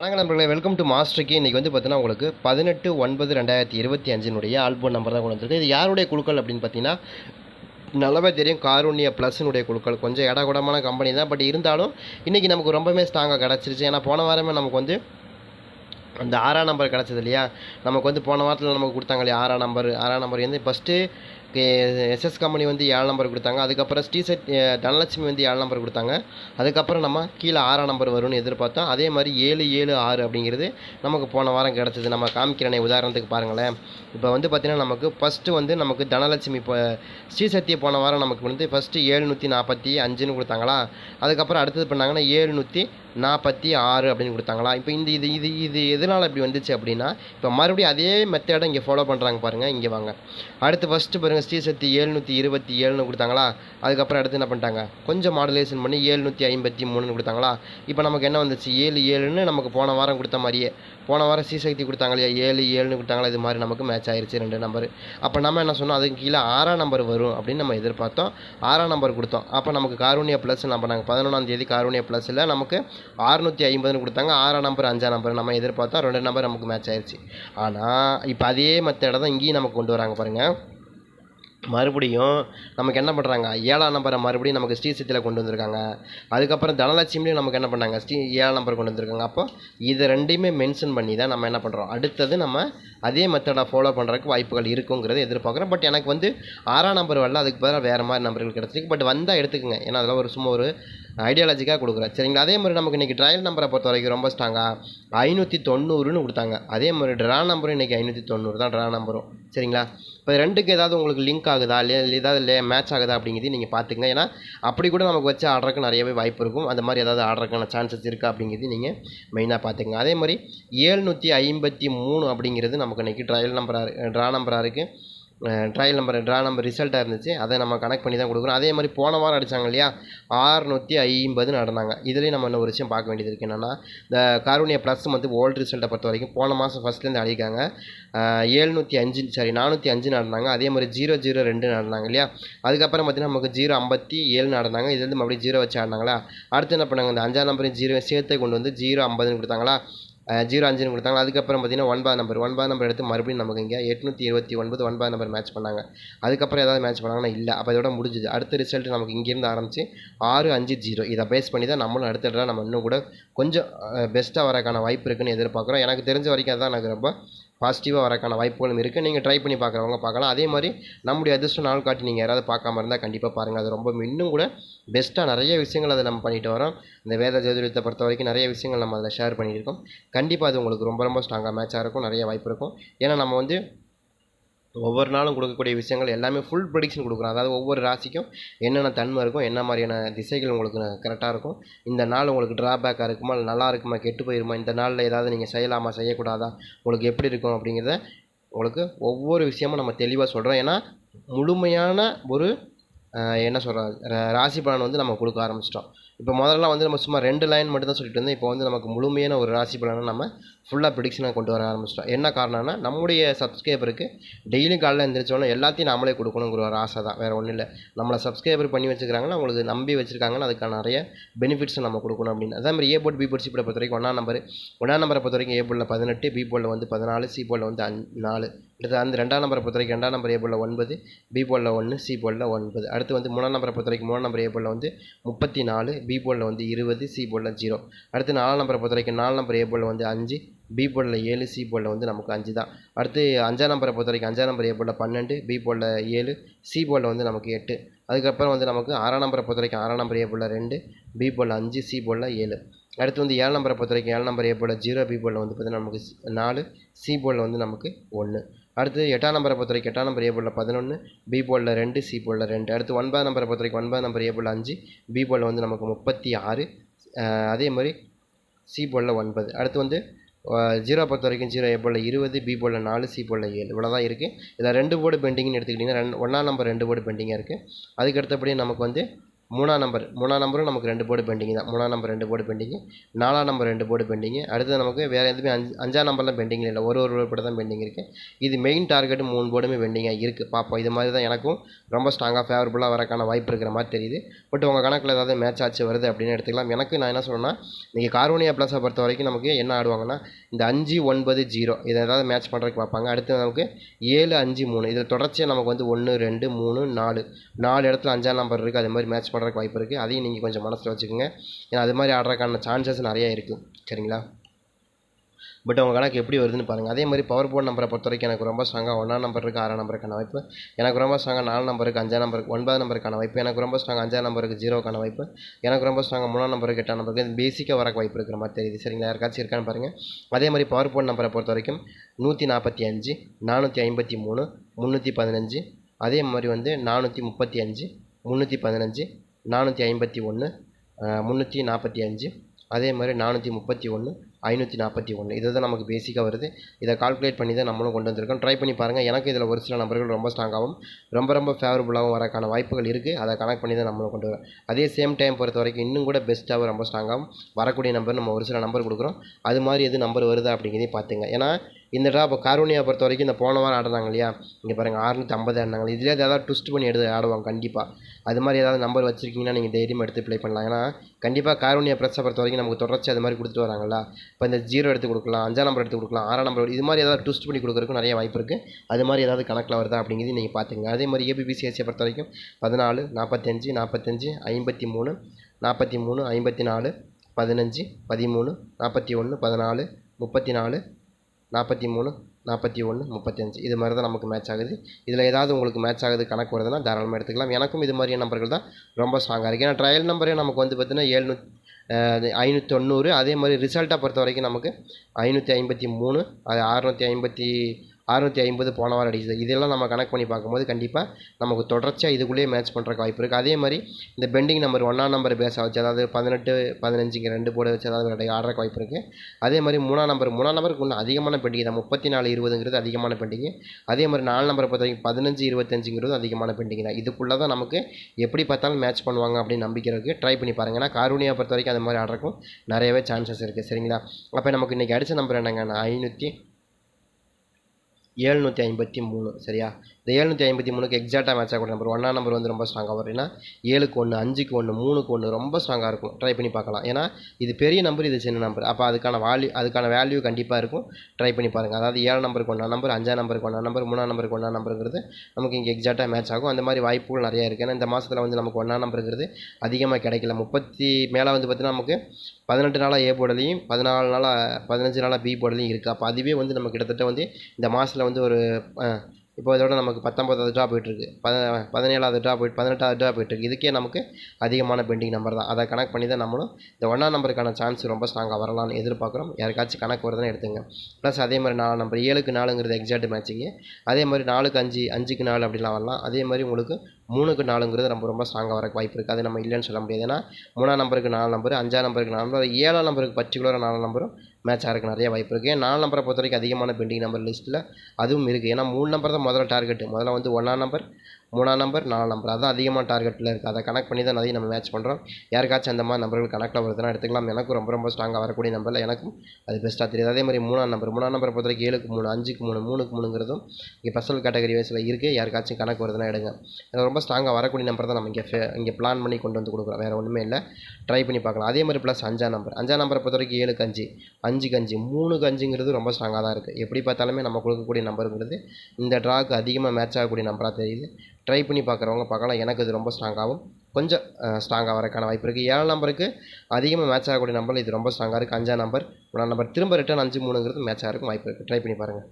வணக்கம் நண்பர்களே welcome to மாஸ்டருக்கு இன்றைக்கி வந்து பார்த்தீங்கன்னா உங்களுக்கு பதினெட்டு ஒன்பது ரெண்டாயிரத்தி இருபத்தி அஞ்சினுடைய ஆல்பம் நம்பர் தான் கொண்டு வந்திருக்கு. இது யாருடைய குழுக்கள் அப்படின்னு பார்த்தீங்கன்னா நல்லாவே தெரியும். காரூண்ய ப்ளஸ்னுடைய குழுக்கள். கொஞ்சம் இடகுடமான கம்பெனி தான். பட் இருந்தாலும் இன்றைக்கி நமக்கு ரொம்பவே ஸ்ட்ராங்காக கிடச்சிருச்சு. ஏன்னா போன வாரமே நமக்கு வந்து அந்த ஆறாம் நம்பர் கிடச்சது இல்லையா? நமக்கு வந்து போன வாரத்தில் நமக்கு கொடுத்தாங்க இல்லையா? ஆறாம் நம்பர் ஆறாம் நம்பர் வந்து ஃபஸ்ட்டு எஸ்எஸ் கம்பெனி வந்து ஏழு நம்பர் கொடுத்தாங்க. அதுக்கப்புறம் ஸ்ரீசெட் தனலட்சுமி வந்து ஏழு நம்பர் கொடுத்தாங்க. அதுக்கப்புறம் நம்ம கீழே ஆறாம் நம்பர் வரும்னு எதிர்பார்த்தோம். அதே மாதிரி ஏழு ஏழு ஆறு அப்படிங்கிறது நமக்கு போன வாரம் கிடச்சிது. நம்ம காமிக்கிறேனே உதாரணத்துக்கு பாருங்களேன். இப்போ வந்து பார்த்திங்கன்னா நமக்கு ஃபஸ்ட்டு வந்து நமக்கு தனலட்சுமி இப்போ ஸ்ரீசக்தி போன வாரம் நமக்கு வந்து ஃபஸ்ட்டு ஏழுநூற்றி நாற்பத்தி அஞ்சுன்னு கொடுத்தாங்களா? அதுக்கப்புறம் அடுத்தது பண்ணாங்கன்னா ஏழுநூற்றி நாற்பத்தி ஆறு அப்படின்னு கொடுத்தாங்களா? இப்போ இந்த இது இது இது எதனால் இப்படி வந்துச்சு அப்படின்னா இப்போ மறுபடியும் அதே மெத்தடை இங்கே ஃபாலோ பண்ணுறாங்க பாருங்கள் இங்கே வாங்க. அடுத்து ஃபஸ்ட்டு பாருங்கள் ஸ்ரீசக்தி ஏழ்நூற்றி இருபத்தி ஏழுன்னு கொடுத்தாங்களா? அதுக்கப்புறம் அடுத்து என்ன பண்ணிட்டாங்க? கொஞ்சம் மாடுலேஷன் பண்ணி ஏழ்நூற்றி ஐம்பத்தி மூணுன்னு கொடுத்தாங்களா? இப்போ நமக்கு என்ன வந்துச்சு? ஏழு ஏழுன்னு நமக்கு போன வாரம் கொடுத்த மாதிரியே. போன வாரம் ஸ்ரீசக்தி கொடுத்தாங்க இல்லையா? ஏழு ஏழுன்னு கொடுத்தாங்களா? இது மாதிரி நமக்கு மேட்ச் ஆயிடுச்சு ரெண்டு நம்பர் அப்போ நம்ம என்ன சொன்னோம்? அதுக்கு கீழே ஆறாம் நம்பர் வரும் அப்படின்னு நம்ம எதிர்பார்த்தோம். ஆறாம் நம்பர் கொடுத்தோம். அப்போ நமக்கு காரூணியா ப்ளஸ் நம்ம நாங்கள் பதினொன்றாம் தேதி காரூணியா ப்ளஸில் நமக்கு ஆறுநூற்றி ஐம்பதுன்னு கொடுத்தாங்க. ஆறாம் நம்பர் அஞ்சாம் நம்பர் நம்ம எதிர்பார்த்தோம். ரெண்டு நம்பர் நமக்கு மேட்ச் ஆயிடுச்சு ஆனால் இப்போ அதே மற்ற இடம் தான் இங்கேயும் நமக்கு கொண்டு வராங்க பாருங்கள் மறுபடியும் நமக்கு என்ன பண்ணுறாங்க ஏழாம் நம்பரை மறுபடியும் நமக்கு ஸ்ரீசக்தியில் கொண்டு வந்திருக்காங்க. அதுக்கப்புறம் தனலட்சுமிலையும் நமக்கு என்ன பண்ணாங்க ஸ்ரீ ஏழாம் நம்பர் கொண்டு வந்திருக்காங்க. அப்போ இதை ரெண்டையுமே மென்ஷன் பண்ணி தான் நம்ம என்ன பண்ணுறோம் அடுத்தது நம்ம அதே மெத்தடை ஃபாலோ பண்ணுறதுக்கு வாய்ப்புகள் இருக்குங்கிறத எதிர்பார்க்குறோம். பட் எனக்கு வந்து ஆறாம் நம்பர் வரல. அதுக்கு பதிலாக வேறு மாதிரி நம்பர்கள் கிடச்சிருக்கு. பட் வந்தால் எடுத்துக்கோங்க. ஏன்னா அதெல்லாம் ஒரு சும்மா ஒரு ஐடியாலஜிக்காக கொடுக்குறேன் சரிங்களா? அதே மாதிரி நமக்கு இன்றைக்கி ட்ரையல் நம்பரை பொறுத்த வரைக்கும் ரொம்ப ஸ்ட்ராங்காக ஐநூற்றி தொண்ணூறுன்னு கொடுத்தாங்க அதே மாதிரி ட்ரா நம்பரும் இன்றைக்கி ஐநூற்றி தொண்ணூறு தான் ட்ரா நம்பரும் சரிங்களா? இப்போ ரெண்டுக்கு ஏதாவது உங்களுக்கு லிங்க் ஆகுதா? இல்லை ஏதாவது லே மேட்ச் ஆகுதா அப்படிங்கிறது நீங்கள் பார்த்துங்க ஏன்னா அப்படி கூட நமக்கு வச்சு ஆடுறதுக்கு நிறையவே வாய்ப்பு இருக்கும். அந்த மாதிரி ஏதாவது ஆடுறதுக்கான சான்சஸ் இருக்கா அப்படிங்கிறது நீங்கள் மெயினாக பார்த்துங்க அதே மாதிரி ஏழ்நூற்றி ஐம்பத்தி மூணு அப்படிங்கிறது நமக்கு இன்றைக்கி ட்ரையல் நம்பராக ட்ரா நம்பராக இருக்குது ட்ரையல் நம்பர் ட்ரா நம்பர் ரிசல்ட்டாக இருந்துச்சு. அதை நம்ம கனெக்ட் பண்ணி தான் கொடுக்குறோம் அதே மாதிரி போன வாரம் அடித்தாங்க இல்லையா? ஆறுநூற்றி ஐம்பது நடந்தாங்க. இதுலேயும் நம்ம இன்னும் ஒரு விஷயம் பார்க்க வேண்டியது இருக்குது என்னென்னா இந்த காரூணியா ப்ளஸ் வந்து ஓல்டு ரிசல்ட்டை பொறுத்த வரைக்கும் போன மாதம் ஃபஸ்ட்லேருந்து அடிக்காங்க ஏழ்நூற்றி அஞ்சு சாரி நானூற்றி அஞ்சு நடந்தாங்க. அதே மாதிரி ஜீரோ ஜீரோ ரெண்டு நடந்தாங்க இல்லையா? அதுக்கப்புறம் பார்த்திங்கன்னா நமக்கு ஜீரோ ஐம்பத்தி ஏழு நடந்தாங்க. இதுலேருந்து மறுபடியும் ஜீரோ வச்சு ஆடினாங்களா? அடுத்து என்ன பண்ணாங்க? இந்த அஞ்சாம் நம்பரையும் ஜீரோ சேர்த்து கொண்டு வந்து ஜீரோ ஐம்பதுன்னு கொடுத்தாங்களா? ஜீரோ அஞ்சுன்னு கொடுத்தாங்க. அதுக்கப்புறம் பார்த்தீங்கன்னா ஒன்பது நம்பர் ஒன்பது நம்பர் எடுத்து மறுபடியும் நமக்கு இங்கே எட்நூற்றி இருபத்தி ஒன்பது ஒன்பது நம்பர் மேட்ச் பண்ணாங்க. அதுக்கப்புறம் ஏதாவது மேட்ச் பண்ணாங்கன்னா இல்லை. அப்போ இதோட முடிஞ்சுது. அடுத்த ரிசல்ட் நமக்கு இங்கேருந்து ஆரம்பித்து ஆறு அஞ்சு ஜீரோ. இதை பேஸ் பண்ணி தான் நம்மளும் அடுத்த நம்ம இன்னும் கூட கொஞ்சம் பெஸ்ட்டாக வரக்கான வாய்ப்பு இருக்குன்னு எதிர்பார்க்குறோம். எனக்கு தெரிஞ்ச வரைக்கும் அதுதான் எனக்கு ரொம்ப பாசிட்டிவாக வரக்கான வாய்ப்புகளும் இருக்குது நீங்கள் ட்ரை பண்ணி பார்க்குறவங்க பார்க்கலாம் அதே மாதிரி நம்முடைய அதிர்ஷ்டம் நாள் காட்டி நீங்கள் யாராவது பார்க்காம இருந்தால் கண்டிப்பாக பாருங்கள் அது ரொம்ப இன்னும் கூட பெஸ்ட்டாக நிறைய விஷயங்கள் அதை நம்ம பண்ணிட்டு வரோம். இந்த வேத ஜோதிடத்தை பொறுத்த வரைக்கும் நிறைய விஷயங்கள் நம்ம அதில் ஷேர் பண்ணியிருக்கோம். கண்டிப்பாக அது உங்களுக்கு ரொம்ப ரொம்ப ஸ்ட்ராங்காக மேட்சாக இருக்கும். நிறைய வாய்ப்பு இருக்கும். ஏன்னா நம்ம வந்து ஒவ்வொரு நாளும் கொடுக்கக்கூடிய விஷயங்கள் எல்லாமே ஃபுல் ப்ரொடிக்ஷன் கொடுக்குறோம். அதாவது ஒவ்வொரு ராசிக்கும் என்னென்ன தன்மை இருக்கும் என்ன மாதிரியான திசைகள் உங்களுக்கு கரெக்டாக இருக்கும் இந்த நாள் உங்களுக்கு ட்ராபேக்காக இருக்குமா இல்லை நல்லா இருக்குமா கெட்டு போயிருமா இந்த நாளில் ஏதாவது நீங்கள் செய்யலாமா செய்யக்கூடாதா உங்களுக்கு எப்படி இருக்கும் அப்படிங்கிறத உங்களுக்கு ஒவ்வொரு விஷயமும் நம்ம தெளிவாக சொல்கிறோம் ஏன்னா முழுமையான ஒரு என்ன சொல்கிறது ராசி பலன் வந்து நம்ம கொடுக்க ஆரம்பிச்சிட்டோம். இப்போ முதல்லலாம் வந்து நம்ம சும்மா ரெண்டு லைன் மட்டும் தான் சொல்லிட்டு இருந்தோம் இப்போ வந்து நமக்கு முழுமையான ஒரு ராசி பலனை நம்ம ஃபுல்லாக ப்ரிடிக்ஷனாக கொண்டு வர ஆரம்பிச்சிட்டோம். என்ன காரணம்னா நம்முடைய சப்ஸ்கிரைபருக்கு டெய்லி காலையில் எழுந்திரிச்சோன்னே எல்லாத்தையும் நாமளே கொடுக்கணுங்கிற ஒரு ஆசை தான். வேறு ஒன்றும் இல்லை. நம்மளை சப்ஸ்கிரைபர் பண்ணி வச்சுக்கிறாங்கன்னா அவங்களுக்கு நம்பி வச்சுருக்காங்கன்னா அதுக்கான நிறைய பெனிஃபிட்ஸ் நம்ம கொடுக்கணும் அப்படின்னு. அதே மாதிரி A board B board C போர்டை பொறுத்த வரைக்கும் ஒன்றாம் நம்பர் ஒன்றாம் நம்பரை பொறுத்த வரைக்கும் ஏ போர்டில் பதினெட்டு பி போர்டில் வந்து பதினாலு சி போர்டில் வந்து அஞ் நாலு. அந்த ரெண்டாம் நம்பரை பொறுத்த வரைக்கும் ரெண்டாம் நம்பர் ஏ ஒன்பது பி போலில் ஒன்று சி போலில் ஒன்பது அடுத்து வந்து மூணாம் நம்பரை பொறுத்த வரைக்கும் மூணாம் நம்பர் ஏ வந்து முப்பத்தி நாலு பி போலில் வந்து இருபது சி போலில் ஜீரோ அடுத்து நாலாம் நம்பரை பொறுத்த வரைக்கும் நாலு நம்பர் ஏ வந்து அஞ்சு பி போலில் ஏழு சி போலில் வந்து நமக்கு அஞ்சு தான் அடுத்து அஞ்சாம் நம்பரை பொறுத்த வரைக்கும் அஞ்சாம் நம்பர் ஏ பன்னெண்டு பி போலில் ஏழு சி போலில் வந்து நமக்கு எட்டு அதுக்கப்புறம் வந்து நமக்கு ஆறாம் நம்பரை பொறுத்த வரைக்கும் ஆறாம் நம்பர் ஏ ரெண்டு பி போலில் அஞ்சு சி போலில் ஏழு அடுத்து வந்து ஏழு நம்பரை பொறுத்த வரைக்கும் ஏழு நம்பர் ஏ ஜீரோ பி போலில் வந்து பார்த்தீங்கன்னா நமக்கு நாலு சி போலில் வந்து நமக்கு ஒன்று அடுத்து எட்டாம் நம்பரை பொறுத்த வரைக்கும் எட்டாம் நம்பர் ஏ போர்டில் பதினொன்று பி போலில் ரெண்டு சி போலில் ரெண்டு. அடுத்து ஒன்பதாம் நம்பரை பொறுத்த வரைக்கும் ஒன்பதாம் நம்பர் ஏ போர்டில் அஞ்சு பி போலில் வந்து நமக்கு முப்பத்தி ஆறு அதே மாதிரி சி போலில் ஒன்பது. அடுத்து வந்து ஜீரோ பொறுத்த வரைக்கும் ஜீரோ ஏ போலில் இருபது பி போலில் நாலு சி போலில் ஏழு. இவ்வளோ தான் இருக்குது இதில் ரெண்டு போர்டு பெண்டிங்னு எடுத்துக்கிட்டிங்கன்னா ரெண்டு ஒன்றாம் நம்பர் ரெண்டு போர்டு பெண்டிங்காக இருக்குது அதுக்கு அடுத்தபடி நமக்கு வந்து மூணாம் நம்பர் மூணாம் நம்பரும் நமக்கு ரெண்டு போர்டு பெண்டிங் தான். மூணாம் நம்பர் ரெண்டு போர்டு பெண்டிங்கு நாலாம் நம்பர் ரெண்டு போர்டு பெண்டிங்கு அடுத்தது நமக்கு வேறு எதுவுமே அஞ்சு அஞ்சாம் நம்பர்லாம் பெண்டிங் இல்லை. ஒரு ஒரு போர்டு தான் பெண்டிங் இருக்குது இது மெயின் டார்கெட் மூணு போர்டுமே பெண்டிங்காக இருக்குது பார்ப்போம் இது மாதிரி தான் எனக்கும் ரொம்ப ஸ்ட்ராங்காக ஃபேவரபுளாக வரக்கான வாய்ப்பு இருக்கிற மாதிரி தெரியுது. பட் உங்கள் கணக்கில் ஏதாவது மேட்ச் ஆச்சு வருது அப்படின்னு எடுத்துக்கலாம். எனக்கு நான் என்ன சொல்லணும்னா நீங்கள் கார்வோனியா ப்ளஸை பொறுத்த வரைக்கும் நமக்கு என்ன ஆடுவாங்கன்னா இந்த அஞ்சு ஒன்பது ஜீரோ இதை ஏதாவது மேட்ச் பண்ணுறதுக்கு பார்ப்பாங்க. அடுத்து நமக்கு ஏழு அஞ்சு மூணு. இதில் தொடர்ச்சியாக நமக்கு வந்து ஒன்று ரெண்டு மூணு நாலு நாலு இடத்துல அஞ்சாம் நம்பர் இருக்குது அது மாதிரி மேட்ச் ஏற்படுறதுக்கு வாய்ப்பு இருக்குது அதையும் நீங்கள் கொஞ்சம் மனசில் வச்சுக்கோங்க. ஏன்னா அது மாதிரி ஆடுறதுக்கான சான்சஸ் நிறைய இருக்குது சரிங்களா? பட் உங்கள் கணக்கு எப்படி வருதுன்னு பாருங்கள் அதே மாதிரி பவர் போர்ட் நம்பரை பொறுத்த வரைக்கும் எனக்கு ரொம்ப ஸ்ட்ராங்காக ஒன்றாம் நம்பர் இருக்குது ஆறாம் நம்பருக்கான வாய்ப்பு. எனக்கு ரொம்ப ஸ்ட்ராங்காக நாலு நம்பருக்கு அஞ்சாம் நம்பருக்கு ஒன்பது நம்பருக்கான வாய்ப்பு. எனக்கு ரொம்ப ஸ்ட்ராங் அஞ்சாம் நம்பருக்கு ஜீரோக்கான வாய்ப்பு. எனக்கு ரொம்ப ஸ்ட்ராங்காக மூணாம் நம்பருக்கு எட்டாம் நம்பருக்கு இது பேசிக்காக வரக்கு வாய்ப்பு இருக்கிற மாதிரி தெரியுது. சரிங்களா? யாருக்காச்சும் இருக்கான்னு பாருங்கள் அதே மாதிரி பவர் போர்ட் நம்பரை பொறுத்த வரைக்கும் நூற்றி நாற்பத்தி அஞ்சு நானூற்றி ஐம்பத்தி மூணு முந்நூற்றி பதினஞ்சு. அதே மாதிரி வந்து நானூற்றி முப்பத்தி அஞ்சு முந்நூற்றி பதினஞ்சு நானூற்றி ஐம்பத்தி ஒன்று முந்நூற்றி நாற்பத்தி அஞ்சு அதே மாதிரி நானூற்றி முப்பத்தி ஒன்று ஐநூற்றி நாற்பத்தி ஒன்று இது தான் நமக்கு பேசிக்காக வருது. இதை கால்குலேட் பண்ணி தான் நம்மளும் கொண்டு வந்திருக்கோம். ட்ரை பண்ணி பாருங்கள் எனக்கு இதில் ஒரு சில நம்பர்கள் ரொம்ப ஸ்ட்ராங்காகவும் ரொம்ப ரொம்ப ஃபேவரபுளாகவும் வரக்கான வாய்ப்புகள் இருக்குது அதை கனெக்ட் பண்ணி தான் நம்மளும் கொண்டு வரோம் அதே சேம் டைம் பொறுத்த வரைக்கும் இன்னும் கூட பெஸ்ட்டாகவும் ரொம்ப ஸ்ட்ராங்காகவும் வரக்கூடிய நம்பர் நம்ம ஒரு சில நம்பர் கொடுக்குறோம். அது மாதிரி எது நம்பர் வருதா அப்படிங்கிறதையும் பார்த்துங்க. ஏன்னா இந்த ட்ரா இப்போ கார்வனியா பொறுத்த வரைக்கும் இந்த போன வாரம் ஆடுறாங்க இல்லையா? இங்கே பாருங்கள் ஆறுநூற்றி ஐம்பது ஆடினாங்க. இதுலேயே ஏதாவது ட்விஸ்ட் பண்ணி எடுத்து ஆடுவாங்க கண்டிப்பாக அது மாதிரி ஏதாவது நம்பர் வச்சுருக்கீங்கன்னா நீங்கள் தைரியமாக எடுத்து ப்ளே பண்ணலாம். ஏன்னா கண்டிப்பாக காரூனியா ப்ரெஸ்ஸை பொறுத்த வரைக்கும் நமக்கு தொடர்ச்சி அது மாதிரி கொடுத்துட்டு வராங்களா இப்போ இந்த ஜீரோ எடுத்து கொடுக்கலாம் அஞ்சாம் நம்பர் எடுத்து கொடுக்கலாம் ஆறாம் நம்பர் இது மாதிரி ஏதாவது ட்விஸ்ட் பண்ணி கொடுக்குறதுக்கு நிறைய வாய்ப்பு இருக்குது அது மாதிரி ஏதாவது கணக்கில் வருதா அப்படிங்கிறது நீங்கள் பார்த்துங்க அதே மாதிரி ஏபிபிசிஎஸ்சியை பொறுத்த வரைக்கும் பதினாலு நாற்பத்தஞ்சு நாற்பத்தஞ்சு ஐம்பத்தி மூணு நாற்பத்தி மூணு ஐம்பத்தி நாலு பதினஞ்சு பதிமூணு நாற்பத்தி ஒன்று பதினாலு முப்பத்தி நாலு நாற்பத்தி மூணு நாற்பத்தி ஒன்று முப்பத்தஞ்சு இது மாதிரி தான் நமக்கு மேட்ச் ஆகுது. இதில் ஏதாவது உங்களுக்கு மேட்ச் ஆகுது கணக்கு வருதுன்னா தாராளமாக எடுத்துக்கலாம். எனக்கும் இது மாதிரியான நம்பர்கள் தான் ரொம்ப ஸ்ட்ராங்காக இருக்குது ஏன்னா ட்ரையல் நம்பரே நமக்கு வந்து பார்த்தீங்கன்னா ஏழ்நூத் ஐநூற்றி தொண்ணூறு அதே மாதிரி ரிசல்ட்டாக பொறுத்த வரைக்கும் நமக்கு ஐநூற்றி ஐம்பத்தி மூணு அது அறுநூற்றி ஐம்பத்தி அறுநூற்றி ஐம்பது போன வாரம் அடிச்சது இதெல்லாம் நம்ம கணக்கு பண்ணி பார்க்கும்போது கண்டிப்பாக நமக்கு தொடர்ச்சியாக இதுக்குள்ளேயே மேட்ச் பண்ணுறக்கு வாய்ப்பு இருக்குது அதே மாதிரி இந்த பெண்டிங் நம்பர் ஒன்றாம் நம்பர் பேஸாக வச்சு அதாவது பதினெட்டு பதினஞ்சுங்க ரெண்டு போர்டு வச்சு அதாவது விளையாட ஆடுறக்கு வாய்ப்பு இருக்குது அதே மாதிரி மூணாம் நம்பர் மூணாம் நம்பருக்கு இன்னும் அதிகமான பெண்டிங் தான் முப்பத்தி நாலு இருபதுங்கிறது அதிகமான பெண்டிங் அதே மாதிரி நாலு நம்பரை பொறுத்த வரைக்கும் பதினஞ்சு இருபத்தஞ்சுங்கிறது அதிகமான பெண்டிங் தான். இதுக்குள்ளே தான் நமக்கு எப்படி பார்த்தாலும் மேட்ச் பண்ணுவாங்க அப்படின்னு நம்பிக்கிறதுக்கு ட்ரை பண்ணி பாருங்க. ஏன்னா காரூனியா பொறுத்த வரைக்கும் அந்த மாதிரி ஆடுறக்கும் நிறையவே சான்சஸ் இருக்குது சரிங்களா? அப்போ நமக்கு இன்றைக்கி அடித்த நம்பர் என்னங்க ஐநூற்றி ஏழ்நூற்றி ஐம்பத்தி மூணு சரியா? இந்த ஏழ்நூற்றி ஐம்பத்தி மூணுக்கு எக்ஸாக்டாக மேட்ச் ஆகக்கூடிய நம்பர் ஒன்றா நம்பர் வந்து ரொம்ப ஸ்ட்ராங்காக வரும். ஏன்னா ஏழுக்கு ஒன்று அஞ்சுக்கு ஒன்று மூணுக்கு ஒன்று ரொம்ப ஸ்ட்ராங்காக இருக்கும். ட்ரை பண்ணி பார்க்கலாம். ஏன்னா இது பெரிய நம்பர் இது சின்ன நம்பர் அப்போ அதுக்கான வேல்யூ அதுக்கான வேல்யூ கண்டிப்பாக இருக்கும். ட்ரை பண்ணி பாருங்கள் அதாவது ஏழு நம்பருக்கு ஒன்றா நம்பர் அஞ்சாம் நம்பருக்கு ஒன்றா நம்பர் மூணாம் நம்பருக்கு ஒன்றா நம்பருங்கிறது நமக்கு இங்கே எக்ஸாக்டாக மேட்ச் ஆகும். அந்த மாதிரி வாய்ப்புகள் நிறையா இருக்குது ஏன்னா இந்த மாதத்தில் வந்து நமக்கு ஒன்றா நம்பருங்கிறது அதிகமாக கிடைக்கல. முப்பத்தி மேலே வந்து பார்த்தீங்கன்னா நமக்கு பதினெட்டு நாளாக ஏ போர்டுலையும் பதினாலு நாளாக பதினஞ்சு நாளாக பி போர்டுலையும் இருக்குது அப்போ அதுவே வந்து நம்ம கிட்டத்தட்ட வந்து இந்த மாதத்தில் வந்து ஒரு இப்போ இதோட நமக்கு பத்தொம்பதாவது ட்ரா போயிட்டுருக்கு. பத பதினேழாவது ட்ரா போயிட்டு பதினெட்டாவது ட்ரா போயிட்டுருக்கு. இதுக்கே நமக்கு அதிகமான பெண்டிங் நம்பர் தான். அதை கனெக்ட் பண்ணி தான் நம்மளும் இந்த ஒன்றாம் நம்பருக்கான சான்ஸ் ரொம்ப ஸ்ட்ராங்காக வரலாம்னு எதிர்பார்க்குறோம். யாருக்காச்சும் கணக்கு வருதுன்னு எடுத்துங்க ப்ளஸ் அதே மாதிரி நாலு நம்பர் ஏழுக்கு நாலுங்கிறது எக்ஸாக்ட் மேட்சிங்க அதே மாதிரி நாலுக்கு அஞ்சு அஞ்சுக்கு நாலு அப்படிலாம் வரலாம். அதே மாதிரி உங்களுக்கு மூணுக்கு நாலுங்கிறது ரொம்ப ரொம்ப ஸ்ட்ராங்காக வரக்கு வாய்ப்பு இருக்குது அது நம்ம இல்லைன்னு சொல்ல முடியாது. ஏன்னா மூணாம் நம்பருக்கு நாலு நம்பர் அஞ்சாம் நம்பருக்கு நாலு நம்பர் ஏழாம் நம்பருக்கு பர்டிகுலராக நாலு நம்பரும் மேட்ச் ஆகிறதுக்கு நிறைய வாய்ப்பு இருக்குது ஏன் நாலு நம்பரை பொறுத்த வரைக்கும் அதிகமான பெண்டிங் நம்பர் லிஸ்ட்டில் அதுவும் இருக்குது ஏன்னா மூணு நம்பர் தான் முதல்ல டார்கெட்டு முதல்ல வந்து ஒன்றாம் நம்பர் மூணாம் நம்பர் நாலாம் நம்பர் அதான் அதிகமாக டார்கெட்டில் இருக்குது அதை கனெக்ட் பண்ணி தான் நிறைய நம்ம மேட்ச் பண்ணுறோம் யாருக்காச்சும் அந்த மாதிரி நம்பர்கள் கணக்கில் வருதுன்னா எடுத்துக்கலாம். எனக்கும் ரொம்ப ரொம்ப ஸ்ட்ராங்காக வரக்கூடிய நம்பரில் எனக்கும் அது பெஸ்ட்டாக தெரியுது. அதே மாதிரி மூணாம் நம்பர் மூணாம் நம்பரை பொறுத்த வரைக்கும் ஏழுக்கு மூணு அஞ்சுக்கு மூணு மூணுக்கு மூணுங்கிறதும் இங்கே பர்சனல் கேட்டகரி வயசில் இருக்குது யாருக்காச்சும் கணக்கு வருதுன்னா எடுங்க. எனக்கு ரொம்ப ஸ்ட்ராங்காக வரக்கூடிய நம்பர் தான் நம்ம இங்கே ஃபே- இங்கே பிளான் பண்ணி கொண்டு வந்து கொடுக்குறோம். வேறு ஒன்றுமே இல்லை. ட்ரை பண்ணி பார்க்கலாம். அதே மாதிரி ப்ளஸ் அஞ்சாம் நம்பர் அஞ்சாம் நம்பரை பொறுத்த வரைக்கும் ஏழுக்கு அஞ்சு அஞ்சுக்கு அஞ்சு மூணுக்கு அஞ்சுங்கிறது ரொம்ப ஸ்ட்ராங்காக தான் இருக்குது எப்படி பார்த்தாலுமே நம்ம கொடுக்கக்கூடிய நம்பருங்கிறது இந்த ட்ராக்கு அதிகமாக மேட்ச் ஆகக்கூடிய நம்பராக தெரியுது. ட்ரை பண்ணி பார்க்குறவங்க பார்க்கலாம். எனக்கு இது ரொம்ப ஸ்ட்ராங்காகவும் கொஞ்சம் ஸ்ட்ராங்காக வரக்கான வாய்ப்பு இருக்குது ஏழாம் நம்பருக்கு அதிகமாக மேட்ச் ஆகக்கூடிய நம்பர் இது ரொம்ப ஸ்ட்ராங்காக இருக்குது அஞ்சாம் நம்பர் ஒன்றாம் நம்பர் திரும்ப ரிட்டர்ன் அஞ்சு மூணுங்கிறது மேட்ச் ஆகிறதுக்கு வாய்ப்பு இருக்குது ட்ரை பண்ணி பாருங்கள்